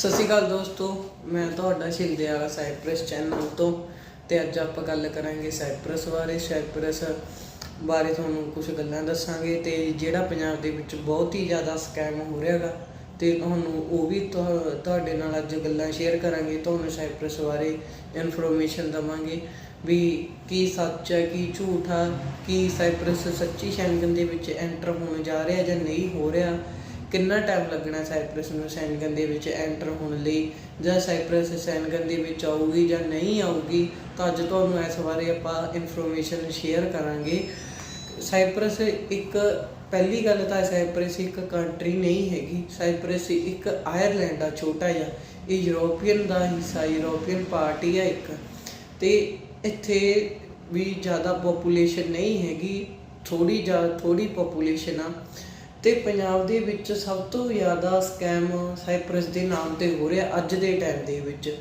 ਸਤਿ ਸ਼੍ਰੀ ਅਕਾਲ ਦੋਸਤੋ, ਮੈਂ ਤੁਹਾਡਾ ਸ਼ਿੰਦਿਆ ਸਾਈਪ੍ਰੈਸ ਚੈਨਲ ਤੋਂ ਤੇ ਅੱਜ ਆਪਾਂ ਗੱਲ ਕਰਾਂਗੇ ਸਾਈਪ੍ਰੈਸ ਬਾਰੇ। ਸਾਈਪ੍ਰੈਸ ਬਾਰੇ ਤੁਹਾਨੂੰ ਕੁਝ ਗੱਲਾਂ ਦੱਸਾਂਗੇ ਤੇ ਜਿਹੜਾ ਪੰਜਾਬ ਦੇ ਵਿੱਚ ਬਹੁਤ ਹੀ ਜ਼ਿਆਦਾ ਸਕੈਮ ਹੋ ਰਿਹਾ ਰਿਹਾਗਾ ਤੇ ਤੁਹਾਨੂੰ ਉਹ ਵੀ ਤੁਹਾਡੇ ਨਾਲ ਅੱਜ ਗੱਲਾਂ ਸ਼ੇਅਰ ਕਰਾਂਗੇ, ਤੁਹਾਨੂੰ ਸਾਈਪ੍ਰੈਸ ਬਾਰੇ ਇਨਫੋਰਮੇਸ਼ਨ ਦਵਾਂਗੇ ਵੀ ਕੀ ਸੱਚ ਹੈ, ਕੀ ਝੂਠ ਆ, ਕੀ ਸਾਈਪ੍ਰੈਸ ਸੱਚੀ ਸ਼ੈਂਗਨ ਦੇ ਵਿੱਚ ਐਂਟਰ ਹੋਣ ਜਾ ਰਿਹਾ ਜਾਂ ਨਹੀਂ ਹੋ ਰਿਹਾ। ਕਿੰਨਾ ਟਾਈਮ ਲੱਗਣਾ ਸਾਈਪ੍ਰਸ ਨੂੰ ਸੈਨਗਨ ਦੇ ਵਿੱਚ ਐਂਟਰ ਹੋਣ ਲਈ? ਜਾਂ ਸਾਈਪ੍ਰਸ ਸੈਨਗਨ ਦੇ ਵਿੱਚ ਆਊਗੀ ਜਾਂ ਨਹੀਂ ਆਊਗੀ? ਤਾਂ ਅੱਜ ਤੁਹਾਨੂੰ ਇਸ ਬਾਰੇ ਆਪਾਂ ਇਨਫੋਰਮੇਸ਼ਨ ਸ਼ੇਅਰ ਕਰਾਂਗੇ। ਸਾਈਪ੍ਰਸ ਇੱਕ, ਪਹਿਲੀ ਗੱਲ ਤਾਂ ਸਾਈਪ੍ਰਸ ਇੱਕ ਕੰਟਰੀ ਨਹੀਂ ਹੈਗੀ। ਸਾਈਪ੍ਰਸ ਇੱਕ ਆਇਰਲੈਂਡ ਆ, ਛੋਟਾ ਜਿਹਾ। ਇਹ ਯੂਰੋਪੀਅਨ ਦਾ ਹਿੱਸਾ ਯੂਰੋਪੀਅਨ ਪਾਰਟੀ ਆ ਇੱਕ। ਤੇ ਇੱਥੇ ਵੀ ਜ਼ਿਆਦਾ ਪੋਪੂਲੇਸ਼ਨ ਨਹੀਂ ਹੈਗੀ। ਥੋੜੀ ਜਿਹਾ ਥੋੜੀ ਪੋਪੂਲੇਸ਼ਨ ਆ। ਤੇ ਪੰਜਾਬ ਦੇ ਵਿੱਚ ਸਭ ਤੋਂ ਜ਼ਿਆਦਾ ਸਕੈਮ ਸਾਈਪ੍ਰਸ ਦੇ ਨਾਮ ਤੇ ਹੋ ਰਿਹਾ ਅੱਜ ਦੇ ਟਾਈਮ ਦੇ ਵਿੱਚ।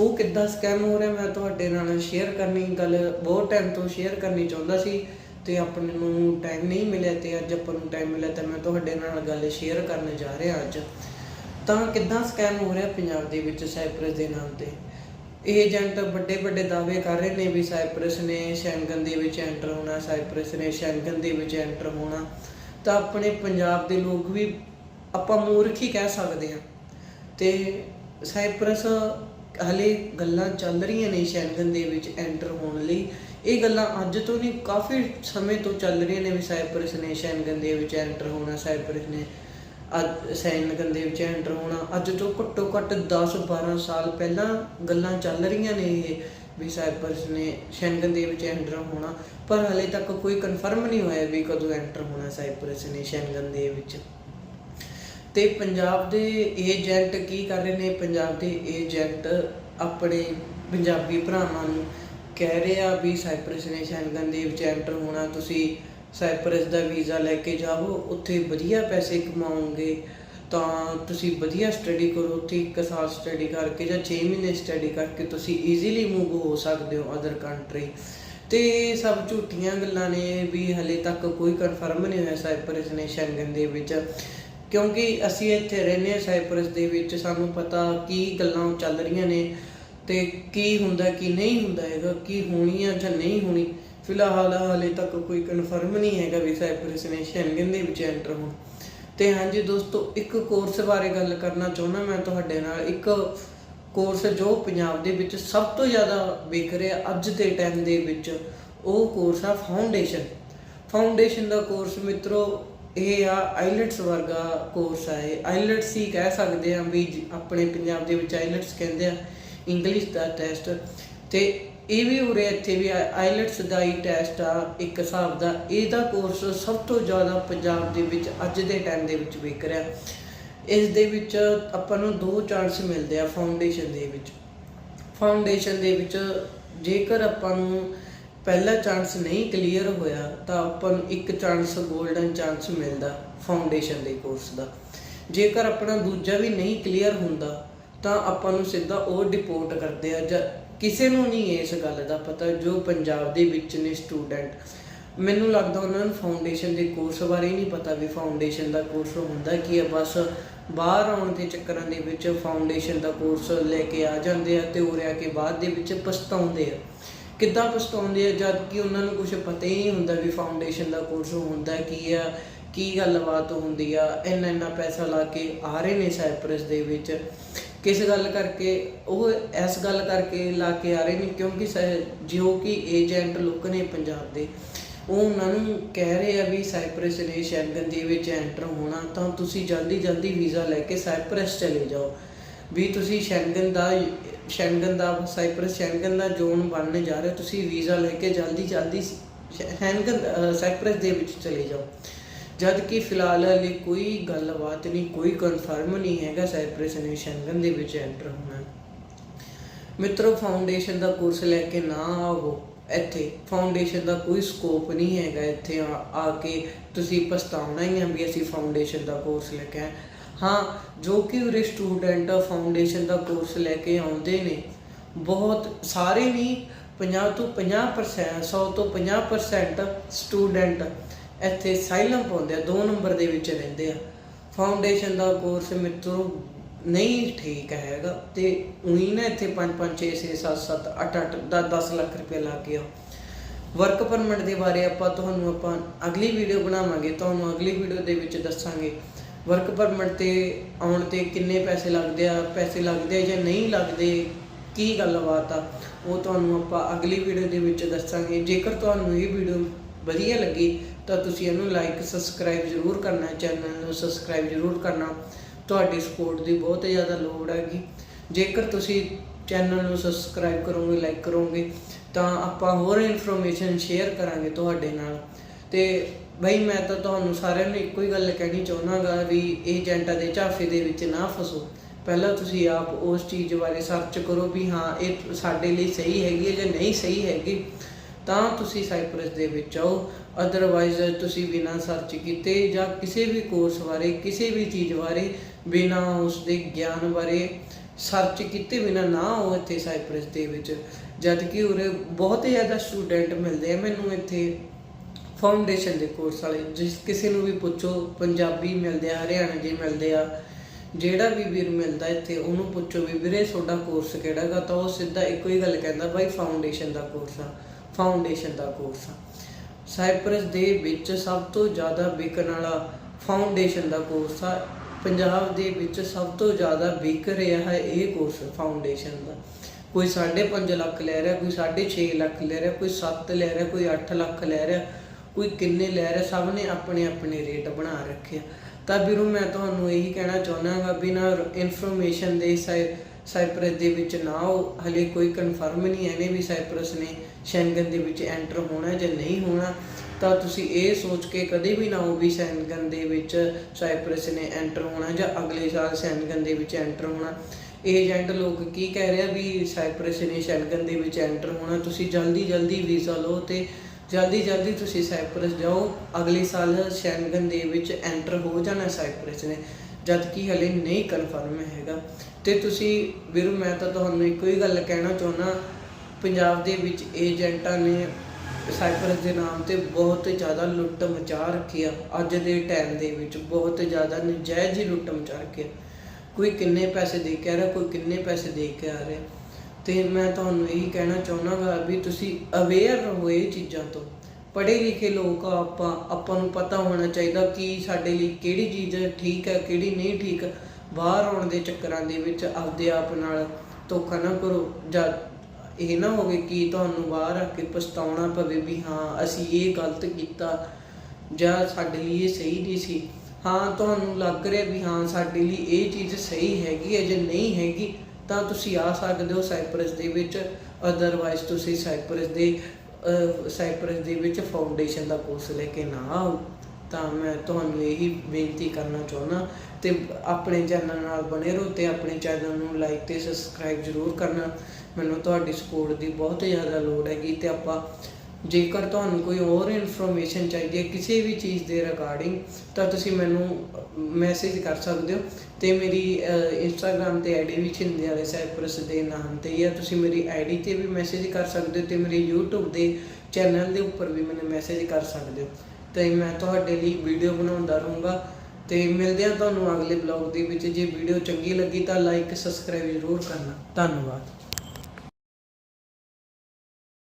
ਉਹ ਕਿੱਦਾਂ ਸਕੈਮ ਹੋ ਰਿਹਾ, ਮੈਂ ਤੁਹਾਡੇ ਨਾਲ ਸ਼ੇਅਰ ਕਰਨੀ ਗੱਲ ਬਹੁਤ ਟਾਈਮ ਤੋਂ ਸ਼ੇਅਰ ਕਰਨੀ ਚਾਹੁੰਦਾ ਸੀ ਤੇ ਆਪਣੇ ਨੂੰ ਟਾਈਮ ਨਹੀਂ ਮਿਲਿਆ ਤੇ ਅੱਜ ਆਪਾਂ ਨੂੰ ਟਾਈਮ ਮਿਲਿਆ ਤਾਂ ਮੈਂ ਤੁਹਾਡੇ ਨਾਲ ਗੱਲ ਸ਼ੇਅਰ ਕਰਨ ਜਾ ਰਿਹਾ ਅੱਜ। ਤਾਂ ਕਿੱਦਾਂ ਸਕੈਮ ਹੋ ਰਿਹਾ ਪੰਜਾਬ ਦੇ ਵਿੱਚ ਸਾਈਪ੍ਰਸ ਦੇ ਨਾਮ ਤੇ? ਏਜੰਟ ਵੱਡੇ ਵੱਡੇ ਦਾਅਵੇ ਕਰ ਰਹੇ ਨੇ ਵੀ ਸਾਈਪ੍ਰਸ ਨੇ ਸ਼ੈਂਗਨ ਦੇ ਵਿੱਚ ਐਂਟਰ ਹੋਣਾ ਸਾਈਪ੍ਰਸ ਨੇ ਸ਼ੈਂਗਨ ਦੇ ਵਿੱਚ ਐਂਟਰ ਹੋਣਾ। ਤਾਂ ਆਪਣੇ ਪੰਜਾਬ ਦੇ ਲੋਕ ਵੀ ਆਪਾਂ ਮੂਰਖ ਹੀ ਕਹਿ ਸਕਦੇ ਹਾਂ। ਤੇ ਸਾਈਪ੍ਰਸ ਹਲੇ ਗੱਲਾਂ ਚੱਲ ਰਹੀਆਂ ਨੇ ਸ਼ੈਂਗਨ ਦੇ ਵਿੱਚ ਐਂਟਰ ਹੋਣ ਲਈ। ਇਹ ਗੱਲਾਂ ਅੱਜ ਤੋਂ ਨਹੀਂ, ਕਾਫੀ ਸਮੇਂ ਤੋਂ ਚੱਲ ਰਹੀਆਂ ਨੇ ਵੀ ਸਾਈਪ੍ਰਸ ਨੇ ਸ਼ੈਂਗਨ ਦੇ ਵਿੱਚ ਐਂਟਰ ਹੋਣਾ ਸਾਈਪ੍ਰਸ ਨੇ ਅੱਜ ਸ਼ੈਂਗਨ ਦੇ ਵਿੱਚ ਐਂਟਰ ਹੋਣਾ। ਅੱਜ ਤੋਂ ਘੱਟੋ ਘੱਟ 10 12 ਸਾਲ ਪਹਿਲਾਂ ਗੱਲਾਂ ਚੱਲ ਰਹੀਆਂ ਨੇ ਇਹ। ਵੀ ਸਾਈਪਰਸ ਨੇ ਸ਼ੈਂਗਨ ਦੇ ਵਿੱਚ ਐਂਟਰ ਹੋਣਾ, ਪਰ ਹਲੇ ਤੱਕ ਕੋਈ ਕਨਫਰਮ ਨਹੀਂ ਹੋਇਆ ਵੀ ਕਦੋਂ ਐਂਟਰ ਹੋਣਾ ਸਾਈਪਰਸ ਨੇ ਸ਼ੈਂਗਨ ਦੇ ਵਿੱਚ। ਤੇ ਪੰਜਾਬ ਦੇ ਏਜੰਟ ਕੀ ਕਰ ਰਹੇ ਨੇ? ਪੰਜਾਬ ਦੇ ਏਜੰਟ ਆਪਣੇ ਪੰਜਾਬੀ ਭਰਾਵਾਂ ਨੂੰ ਕਹਿ ਰਹੇ ਆ ਵੀ ਸਾਈਪਰਸ ਨੇ ਸ਼ੈਂਗਨ ਦੇ ਵਿੱਚ ਐਂਟਰ ਹੋਣਾ, ਤੁਸੀਂ ਸਾਈਪਰਸ ਦਾ ਵੀਜ਼ਾ ਲੈ ਕੇ ਜਾਓ, ਉੱਥੇ ਵਧੀਆ ਪੈਸੇ ਕਮਾਓਗੇ। ਤਾਂ ਤੁਸੀਂ ਵਧੀਆ ਸਟੱਡੀ ਕਰੋ, ਉੱਥੇ ਇੱਕ ਸਾਲ ਸਟੱਡੀ ਕਰਕੇ ਜਾਂ 6 ਮਹੀਨੇ ਸਟੱਡੀ ਕਰਕੇ ਤੁਸੀਂ ਈਜ਼ੀਲੀ ਮੂਵ ਹੋ ਸਕਦੇ ਹੋ ਅਦਰ ਕੰਟਰੀ ਤੇ ਸਭ ਝੂਠੀਆਂ ਗੱਲਾਂ ਨੇ ਵੀ ਹਲੇ ਤੱਕ ਕੋਈ ਕਨਫਰਮ ਨਹੀਂ ਹੋਇਆ ਸਾਈਪਰਸ ਨੇ ਸ਼ੈਂਗਨ ਦੇ ਵਿੱਚ। ਕਿਉਂਕਿ ਅਸੀਂ ਇੱਥੇ ਰਹਿੰਦੇ ਹਾਂ ਸਾਈਪਰਸ ਦੇ ਵਿੱਚ, ਸਾਨੂੰ ਪਤਾ ਕੀ ਗੱਲਾਂ ਚੱਲ ਰਹੀਆਂ ਨੇ ਤੇ ਕੀ ਹੁੰਦਾ, ਕੀ ਨਹੀਂ ਹੁੰਦਾ ਹੈਗਾ, ਕੀ ਹੋਣੀ ਆ ਜਾਂ ਨਹੀਂ ਹੋਣੀ। ਫਿਲਹਾਲ ਹਾਲੇ ਤੱਕ ਕੋਈ ਕਨਫਰਮ ਨਹੀਂ ਹੈਗਾ ਵੀ ਸਾਈਪਰਸ ਨੇ ਸ਼ੈਂਗਨ ਦੇ ਵਿੱਚ ਐਂਟਰ ਹੋਣ। ਤੇ ਹਾਂਜੀ ਦੋਸਤੋ, ਇੱਕ ਕੋਰਸ ਬਾਰੇ ਗੱਲ ਕਰਨਾ ਚਾਹੁੰਦਾ ਮੈਂ ਤੁਹਾਡੇ ਨਾਲ। ਇੱਕ ਕੋਰਸ ਜੋ ਪੰਜਾਬ ਦੇ ਵਿੱਚ ਸਭ ਤੋਂ ਜ਼ਿਆਦਾ ਵਿਕ ਰਿਹਾ ਅੱਜ ਦੇ ਟਾਈਮ ਦੇ ਵਿੱਚ, ਉਹ ਕੋਰਸ ਆ ਫਾਊਂਡੇਸ਼ਨ ਫਾਊਂਡੇਸ਼ਨ ਦਾ ਕੋਰਸ ਮਿੱਤਰੋ, ਇਹ ਆ ਆਈਲਟਸ ਵਰਗਾ ਕੋਰਸ ਆ ਇਹ। ਆਈਲਟਸ ਹੀ ਕਹਿ ਸਕਦੇ ਆ ਵੀ ਜ- ਆਪਣੇ ਪੰਜਾਬ ਦੇ ਵਿੱਚ ਆਈਲਟਸ ਕਹਿੰਦੇ ਆ। ਇੰਗਲਿਸ਼ ਦਾ ਟੈਸਟ ਤੇ ਇਹ ਵੀ ਉਰੇ ਇੱਥੇ ਵੀ ਆਈਲਟਸ ਦਾ ਹੀ ਟੈਸਟ ਆ, ਇੱਕ ਹਿਸਾਬ ਦਾ। ਇਹਦਾ ਕੋਰਸ ਸਭ ਤੋਂ ਜ਼ਿਆਦਾ ਪੰਜਾਬ ਦੇ ਵਿੱਚ ਅੱਜ ਦੇ ਟਾਈਮ ਦੇ ਵਿੱਚ ਵਿਕ ਰਿਹਾ। ਇਸ ਦੇ ਵਿੱਚ ਆਪਾਂ ਨੂੰ ਦੋ ਚਾਂਸ ਮਿਲਦੇ ਆ ਫਾਊਂਡੇਸ਼ਨ ਦੇ ਵਿੱਚ। ਫਾਊਂਡੇਸ਼ਨ ਦੇ ਵਿੱਚ ਜੇਕਰ ਆਪਾਂ ਨੂੰ ਪਹਿਲਾ ਚਾਂਸ ਨਹੀਂ ਕਲੀਅਰ ਹੋਇਆ, ਤਾਂ ਆਪਾਂ ਨੂੰ ਇੱਕ ਚਾਂਸ 골ਡਨ ਚਾਂਸ ਮਿਲਦਾ ਫਾਊਂਡੇਸ਼ਨ ਦੇ ਕੋਰਸ ਦਾ। ਜੇਕਰ ਆਪਣਾ ਦੂਜਾ ਵੀ ਨਹੀਂ ਕਲੀਅਰ ਹੁੰਦਾ, ਤਾਂ ਆਪਾਂ ਨੂੰ ਸਿੱਧਾ ਉਹ ਡਿਪੋਰਟ ਕਰਦੇ ਆ ਜਾਂ ਕਿਸੇ ਨੂੰ ਨਹੀਂ ਇਸ ਗੱਲ ਦਾ ਪਤਾ ਜੋ ਪੰਜਾਬ ਦੇ ਵਿੱਚ ਨੇ ਸਟੂਡੈਂਟ ਮੈਨੂੰ ਲੱਗਦਾ ਉਹਨਾਂ ਨੂੰ ਫਾਊਂਡੇਸ਼ਨ ਦੇ ਕੋਰਸ ਬਾਰੇ ਹੀ ਨਹੀਂ ਪਤਾ ਵੀ ਫਾਊਂਡੇਸ਼ਨ ਦਾ ਕੋਰਸ ਹੁੰਦਾ ਕੀ ਹੈ ਬਸ ਬਾਹਰ ਆਉਣ ਦੇ ਚੱਕਰਾਂ ਦੇ ਵਿੱਚ ਫਾਊਂਡੇਸ਼ਨ ਦਾ ਕੋਰਸ ਲੈ ਕੇ ਆ ਜਾਂਦੇ ਆ ਤੇ ਉਰੇ ਆ ਕੇ ਬਾਅਦ ਦੇ ਵਿੱਚ ਪਛਤਾਉਂਦੇ ਆ। ਕਿੱਦਾਂ ਪਛਤਾਉਂਦੇ ਆ, ਜਦ ਕਿ ਉਹਨਾਂ ਨੂੰ ਕੁਝ ਪਤਾ ਹੀ ਨਹੀਂ ਹੁੰਦਾ ਵੀ ਫਾਊਂਡੇਸ਼ਨ ਦਾ ਕੋਰਸ ਹੁੰਦਾ ਕੀ ਆ, ਕੀ ਗੱਲਬਾਤ ਹੁੰਦੀ ਆ, ਇੰਨਾ ਇੰਨਾ ਪੈਸਾ ਲਾ ਕੇ ਆ ਰਹੇ ਨੇ ਸਾਈਪ੍ਰਸ ਦੇ ਵਿੱਚ। ਕਿਸ ਗੱਲ ਕਰਕੇ, ਉਹ ਇਸ ਗੱਲ ਕਰਕੇ ਲਾ ਕੇ ਆ ਰਹੇ ਨੇ, ਕਿਉਂਕਿ ਸ- ਜੋ ਕਿ ਏਜੰਟ ਲੋਕ ਨੇ ਪੰਜਾਬ ਦੇ, ਉਹ ਉਹਨਾਂ ਨੂੰ ਕਹਿ ਰਹੇ ਆ ਵੀ ਸਾਈਪ੍ਰਸ ਨੇ ਸ਼ੈਂਗਨ ਦੇ ਵਿੱਚ ਐਂਟਰ ਹੋਣਾ, ਤਾਂ ਤੁਸੀਂ ਜਲਦੀ ਜਲਦੀ ਵੀਜ਼ਾ ਲੈ ਕੇ ਸਾਈਪ੍ਰਸ ਚਲੇ ਜਾਓ। ਵੀ ਤੁਸੀਂ ਸ਼ੈਂਗਨ ਦਾ ਸ਼ੈਂਗਨ ਦਾ ਸਾਈਪ੍ਰਸ ਸ਼ੈਂਗਨ ਦਾ ਜ਼ੋਨ ਬਣਨ ਜਾ ਰਿਹਾ ਤੁਸੀਂ ਵੀਜ਼ਾ ਲੈ ਕੇ ਜਲਦੀ ਜਲਦੀ ਸ਼ੈਂਗਨ ਸਾਈਪ੍ਰਸ ਦੇ ਵਿੱਚ ਚਲੇ ਜਾਓ। ਜਦ ਕਿ ਫਿਲਹਾਲ ਲਈ ਕੋਈ ਗੱਲਬਾਤ ਨਹੀਂ, ਕੋਈ ਕਨਫਰਮ ਨਹੀਂ ਹੈਗਾ ਸਾਈਪ੍ਰਸ ਨੇ ਸ਼ੈਂਗਨ ਦੇ ਵਿੱਚ ਐਂਟਰ ਹੋਣਾ। ਮਿੱਤਰੋ ਫਾਊਂਡੇਸ਼ਨ ਦਾ ਕੋਰਸ ਲੈ ਕੇ ਨਾ ਆਵੋ। ਇੱਥੇ ਫਾਊਂਡੇਸ਼ਨ ਦਾ ਕੋਈ ਸਕੋਪ ਨਹੀਂ ਹੈਗਾ। ਇੱਥੇ ਆ ਆ ਕੇ ਤੁਸੀਂ ਪਛਤਾਉਣਾ ਹੀ ਆ ਵੀ ਅਸੀਂ ਫਾਊਂਡੇਸ਼ਨ ਦਾ ਕੋਰਸ ਲੈ ਕੇ ਆਏ। ਹਾਂ, ਜੋ ਕਿ ਉਰੇ ਸਟੂਡੈਂਟ ਫਾਊਂਡੇਸ਼ਨ ਦਾ ਕੋਰਸ ਲੈ ਕੇ ਆਉਂਦੇ ਨੇ, ਬਹੁਤ ਸਾਰੇ ਨਹੀਂ 50 ਤੋਂ 50% 100 ਤੋਂ 50% ਸਟੂਡੈਂਟ ਇੱਥੇ ਸਾਈਲਮ ਪਾਉਂਦੇ ਆ, ਦੋ ਨੰਬਰ ਦੇ ਵਿੱਚ ਰਹਿੰਦੇ ਆ। ਫਾਊਂਡੇਸ਼ਨ ਦਾ ਕੋਰਸ ਮਿੱਤਰੋ ਨਹੀਂ ਠੀਕ ਹੈਗਾ ਤੇ ਉਹੀ ਨਾ ਇੱਥੇ 5 5 6 6 7 7 8 8 10 ਲੱਖ ਰੁਪਏ ਲਾ ਕੇ ਆਓ ਵਰਕ ਪਰਮਿਟ ਦੇ ਬਾਰੇ ਆਪਾਂ ਤੁਹਾਨੂੰ ਆਪਾਂ ਅਗਲੀ ਵੀਡੀਓ ਬਣਾਵਾਂਗੇ, ਤੁਹਾਨੂੰ ਅਗਲੀ ਵੀਡੀਓ ਦੇ ਵਿੱਚ ਦੱਸਾਂਗੇ। ਵਰਕ ਪਰਮਿਟ ਤੇ ਆਉਣ ਤੇ ਕਿੰਨੇ ਪੈਸੇ ਲੱਗਦੇ ਆ, ਪੈਸੇ ਲੱਗਦੇ ਆ ਜਾਂ ਨਹੀਂ ਲੱਗਦੇ, ਕੀ ਗੱਲਬਾਤ ਆ, ਉਹ ਤੁਹਾਨੂੰ ਆਪਾਂ ਅਗਲੀ ਵੀਡੀਓ ਦੇ ਵਿੱਚ ਦੱਸਾਂਗੇ। ਜੇਕਰ ਤੁਹਾਨੂੰ ਇਹ ਵੀਡੀਓ ਵਧੀਆ ਲੱਗੀ ਤਾਂ ਤੁਸੀਂ ਇਹਨੂੰ ਲਾਈਕ ਸਬਸਕ੍ਰਾਈਬ ਜ਼ਰੂਰ ਕਰਨਾ ਚੈਨਲ ਨੂੰ ਸਬਸਕ੍ਰਾਈਬ ਜ਼ਰੂਰ ਕਰਨਾ। ਤੁਹਾਡੀ ਸਪੋਰਟ ਦੀ ਬਹੁਤ ਜ਼ਿਆਦਾ ਲੋੜ ਹੈਗੀ। ਜੇਕਰ ਤੁਸੀਂ ਚੈਨਲ ਨੂੰ ਸਬਸਕ੍ਰਾਈਬ ਕਰੋਗੇ ਲਾਈਕ ਕਰੋਗੇ, ਤਾਂ ਆਪਾਂ ਹੋਰ ਇਨਫੋਰਮੇਸ਼ਨ ਸ਼ੇਅਰ ਕਰਾਂਗੇ ਤੁਹਾਡੇ ਨਾਲ। ਤੇ ਬਈ ਮੈਂ ਤਾਂ ਤੁਹਾਨੂੰ ਸਾਰਿਆਂ ਨੂੰ ਇੱਕੋ ਹੀ ਗੱਲ ਕਹਿਣੀ ਚਾਹੁੰਦਾਗਾ ਵੀ ਏਜੰਟਾਂ ਦੇ ਝਾਫੇ ਦੇ ਵਿੱਚ ਨਾ ਫਸੋ। ਪਹਿਲਾਂ ਤੁਸੀਂ ਆਪ ਉਸ ਚੀਜ਼ ਬਾਰੇ ਸਰਚ ਕਰੋ ਵੀ ਹਾਂ, ਇਹ ਸਾਡੇ ਲਈ ਸਹੀ ਹੈਗੀ ਹੈ ਜਾਂ ਨਹੀਂ ਸਹੀ ਹੈਗੀ। ਤਾਂ ਤੁਸੀਂ ਸਾਈਪ੍ਰਸ ਦੇ ਵਿੱਚ ਆਓ। ਅਦਰਵਾਈਜ਼ ਤੁਸੀਂ ਬਿਨਾਂ ਸਰਚ ਕੀਤੇ ਜਾਂ ਕਿਸੇ ਵੀ ਕੋਰਸ ਬਾਰੇ, ਕਿਸੇ ਵੀ ਚੀਜ਼ ਬਾਰੇ, ਬਿਨਾਂ ਉਸ ਦੇ ਗਿਆਨ ਬਾਰੇ ਸਰਚ ਕੀਤੇ, ਬਿਨਾਂ ਨਾ ਆਓ ਇੱਥੇ ਸਾਈਪ੍ਰਸ ਦੇ ਵਿੱਚ। ਜਦ ਕਿ ਉਰੇ ਬਹੁਤ ਜ਼ਿਆਦਾ ਸਟੂਡੈਂਟ ਮਿਲਦੇ ਆ। ਮੈਨੂੰ ਇੱਥੇ ਫਾਊਂਡੇਸ਼ਨ ਦੇ ਕੋਰਸ ਵਾਲੇ, ਜਿਸ ਕਿਸੇ ਨੂੰ ਵੀ ਪੁੱਛੋ, ਪੰਜਾਬੀ ਮਿਲਦੇ ਆ, ਹਰਿਆਣਾ ਜੀ ਮਿਲਦੇ ਆ, ਜਿਹੜਾ ਵੀ ਵੀਰ ਮਿਲਦਾ ਇੱਥੇ, ਉਹਨੂੰ ਪੁੱਛੋ ਵੀ ਵੀਰੇ, ਤੁਹਾਡਾ ਕੋਰਸ ਕਿਹੜਾ ਗਾ ਤਾਂ ਉਹ ਸਿੱਧਾ ਇੱਕੋ ਹੀ ਗੱਲ ਕਹਿੰਦਾ ਬਾਈ ਫਾਊਂਡੇਸ਼ਨ ਦਾ ਕੋਰਸ ਆ। ਫਾਊਂਡੇਸ਼ਨ ਦਾ ਕੋਰਸ ਆ। ਸਾਈਪ੍ਰਸ ਦੇ ਵਿੱਚ ਸਭ ਤੋਂ ਜ਼ਿਆਦਾ ਵਿਕਣ ਵਾਲਾ ਫਾਊਂਡੇਸ਼ਨ ਦਾ ਕੋਰਸ ਆ। ਪੰਜਾਬ ਦੇ ਵਿੱਚ ਸਭ ਤੋਂ ਜ਼ਿਆਦਾ ਵਿਕ ਰਿਹਾ ਹੈ ਇਹ ਕੋਰਸ ਫਾਊਂਡੇਸ਼ਨ ਦਾ। ਕੋਈ 5.5 ਲੱਖ ਲੈ ਰਿਹਾ, ਕੋਈ 6.5 ਲੱਖ ਲੈ ਰਿਹਾ, ਕੋਈ 7 ਲੈ ਰਿਹਾ, ਕੋਈ 8 ਲੱਖ ਲੈ ਰਿਹਾ, ਕੋਈ ਕਿੰਨੇ ਲੈ ਰਿਹਾ, ਸਭ ਨੇ ਆਪਣੇ ਆਪਣੇ ਰੇਟ ਬਣਾ ਰੱਖੇ ਤਾਂ ਵੀਰੋ, ਮੈਂ ਤੁਹਾਨੂੰ ਇਹੀ ਕਹਿਣਾ ਚਾਹੁੰਦਾਗਾ ਬਿਨਾਂ ਇਨਫੋਰਮੇਸ਼ਨ ਦੇ ਸਾਈ ਸਾਈਪ੍ਰਸ ਦੇ ਵਿੱਚ ਨਾ ਹੋ ਹਲੇ ਕੋਈ ਕਨਫਰਮ ਨਹੀਂ ਐਨੇ ਵੀ ਸਾਈਪ੍ਰਸ ਨੇ ਸ਼ੈਂਗਨ ਦੇ ਵਿੱਚ ਐਂਟਰ ਹੋਣਾ ਜਾਂ ਨਹੀਂ ਹੋਣਾ, ਤਾਂ ਤੁਸੀਂ ਇਹ ਸੋਚ ਕੇ ਕਦੇ ਵੀ ਨਾ ਹੋ ਵੀ ਸ਼ੈਂਗਨ ਦੇ ਵਿੱਚ ਸਾਈਪ੍ਰਸ ਨੇ ਐਂਟਰ ਹੋਣਾ ਜਾਂ ਅਗਲੇ ਸਾਲ ਸ਼ੈਂਗਨ ਦੇ ਵਿੱਚ ਐਂਟਰ ਹੋਣਾ। ਏਜੰਟ ਲੋਕ ਕੀ ਕਹਿ ਰਿਹਾ ਵੀ ਸਾਈਪ੍ਰਸ ਨੇ ਸ਼ੈਂਗਨ ਦੇ ਵਿੱਚ ਐਂਟਰ ਹੋਣਾ, ਤੁਸੀਂ ਜਲਦੀ ਜਲਦੀ ਵੀਜ਼ਾ ਲਓ ਤੇ ਜਲਦੀ ਜਲਦੀ ਤੁਸੀਂ ਸਾਈਪ੍ਰਸ ਜਾਓ, ਅਗਲੇ ਸਾਲ ਸ਼ੈਂਗਨ ਦੇ ਵਿੱਚ ਐਂਟਰ ਹੋ ਜਾਣਾ ਸਾਈਪ੍ਰਸ ਨੇ। ਜਦ ਕਿ ਹਲੇ ਨਹੀਂ ਕਨਫਰਮ ਹੈਗਾ। ਤੇ ਤੁਸੀਂ ਵੀਰੋ, ਮੈਂ ਤਾਂ ਤੁਹਾਨੂੰ ਇੱਕੋ ਹੀ ਗੱਲ ਕਹਿਣਾ ਚਾਹੁੰਦਾ ਪੰਜਾਬ ਦੇ ਵਿੱਚ ਏਜੰਟਾਂ ਨੇ ਸਾਈਪਰਸ ਦੇ ਨਾਮ ਤੇ ਬਹੁਤ ਜ਼ਿਆਦਾ ਲੁੱਟ ਮਚਾ ਰੱਖੀ ਆ ਅੱਜ ਦੇ ਟਾਈਮ ਦੇ ਵਿੱਚ ਬਹੁਤ ਜ਼ਿਆਦਾ ਨਜਾਇਜ਼ ਹੀ ਲੁੱਟ ਮਚਾ ਰੱਖੀ ਆ ਕੋਈ ਕਿੰਨੇ ਪੈਸੇ ਦੇ ਕੇ ਆ ਰਿਹਾ, ਕੋਈ ਕਿੰਨੇ ਪੈਸੇ ਦੇ ਕੇ ਆ ਰਿਹਾ। ਤੇ ਮੈਂ ਤੁਹਾਨੂੰ ਇਹੀ ਕਹਿਣਾ ਚਾਹੁੰਦਾਗਾ ਵੀ ਤੁਸੀਂ ਅਵੇਅਰ ਰਹੋ ਇਹ ਚੀਜ਼ਾਂ ਤੋਂ। ਪੜ੍ਹੇ ਲਿਖੇ ਲੋਕ ਆ ਆਪਾਂ ਆਪਾਂ ਨੂੰ ਪਤਾ ਹੋਣਾ ਚਾਹੀਦਾ ਕਿ ਸਾਡੇ ਲਈ ਕਿਹੜੀ ਚੀਜ਼ ਠੀਕ ਹੈ, ਕਿਹੜੀ ਨਹੀਂ ਠੀਕ। ਬਾਹਰ ਆਉਣ ਦੇ ਚੱਕਰਾਂ ਦੇ ਵਿੱਚ ਆਪਦੇ ਆਪ ਨਾਲ ਧੋਖਾ ਨਾ ਕਰੋ ਜਾਂ ਇਹ ਨਾ ਹੋਵੇ ਕਿ ਤੁਹਾਨੂੰ ਬਾਹਰ ਆ ਕੇ ਪਛਤਾਉਣਾ ਪਵੇ ਵੀ ਹਾਂ, ਅਸੀਂ ਇਹ ਗਲਤ ਕੀਤਾ ਜਾਂ ਸਾਡੇ ਲਈ ਇਹ ਸਹੀ ਨਹੀਂ ਸੀ। ਹਾਂ, ਤੁਹਾਨੂੰ ਲੱਗ ਰਿਹਾ ਵੀ ਹਾਂ, ਸਾਡੇ ਲਈ ਇਹ ਚੀਜ਼ ਸਹੀ ਹੈਗੀ ਹੈ ਜੇ ਨਹੀਂ ਹੈਗੀ, ਤਾਂ ਤੁਸੀਂ ਆ ਸਕਦੇ ਹੋ ਸਾਈਪਰਸ ਦੇ ਵਿੱਚ। ਅਦਰਵਾਈਜ਼ ਤੁਸੀਂ ਸਾਈਪਰਸ ਦੇ ਸਾਈਪਰਸ ਦੇ ਵਿੱਚ ਫਾਊਂਡੇਸ਼ਨ ਦਾ ਕੋਰਸ ਲੈ ਕੇ ਨਾ ਆਓ। ਤਾਂ ਮੈਂ ਤੁਹਾਨੂੰ ਇਹੀ ਬੇਨਤੀ ਕਰਨਾ ਚਾਹੁੰਦਾ ਤੇ ਆਪਣੇ ਚੈਨਲ ਨਾਲ ਬਣੇ ਰਹੋ ਤੇ ਆਪਣੇ ਚੈਨਲ ਨੂੰ ਲਾਈਕ ਤੇ ਸਬਸਕ੍ਰਾਈਬ ਜ਼ਰੂਰ ਕਰਨਾ। ਮੈਨੂੰ ਤੁਹਾਡੀ ਸਪੋਰਟ ਦੀ ਬਹੁਤ ਜ਼ਿਆਦਾ ਲੋੜ ਹੈਗੀ ਤੇ ਆਪਾਂ ਜੇਕਰ ਤੁਹਾਨੂੰ ਕੋਈ ਹੋਰ ਇਨਫੋਰਮੇਸ਼ਨ ਚਾਹੀਦੀ ਹੈ ਕਿਸੇ ਵੀ ਚੀਜ਼ ਦੇ ਰਿਗਾਰਡਿੰਗ ਤਾਂ ਤੁਸੀਂ ਮੈਨੂੰ ਮੈਸੇਜ ਕਰ ਸਕਦੇ ਹੋ ਤੇ ਮੇਰੀ ਇੰਸਟਾਗ੍ਰam ਤੇ ਆਈਡੀ ਵੀ ਛਿੰਦੇ ਵਾਲੇ ਸਾਈਪਰਸ ਦੇ ਨਾਮ ਤੇ ਹੀ ਆ। ਤੁਸੀਂ ਮੇਰੀ ਆਈਡੀ ਤੇ ਵੀ ਮੈਸੇਜ ਕਰ ਸਕਦੇ ਹੋ ਤੇ ਮੇਰੇ YouTube ਦੇ ਚੈਨਲ ਦੇ ਉੱਪਰ ਵੀ ਮੈਨੂੰ ਮੈਸੇਜ ਕਰ ਸਕਦੇ ਹੋ। ਤੇ ਮੈਂ ਤੁਹਾਡੇ ਲਈ ਵੀਡੀਓ ਬਣਾਉਂਦਾ ਰਹੂੰਗਾ। ਤੇ ਮਿਲਦੇ ਆ ਤੁਹਾਨੂੰ ਅਗਲੇ ਬਲੌਗ ਦੇ ਵਿੱਚ। ਜੇ ਵੀਡੀਓ ਚੰਗੀ ਲੱਗੀ ਤਾਂ ਲਾਈਕ ਸਬਸਕ੍ਰਾਈਬ ਜ਼ਰੂਰ ਕਰਨਾ। ਧੰਨਵਾਦ।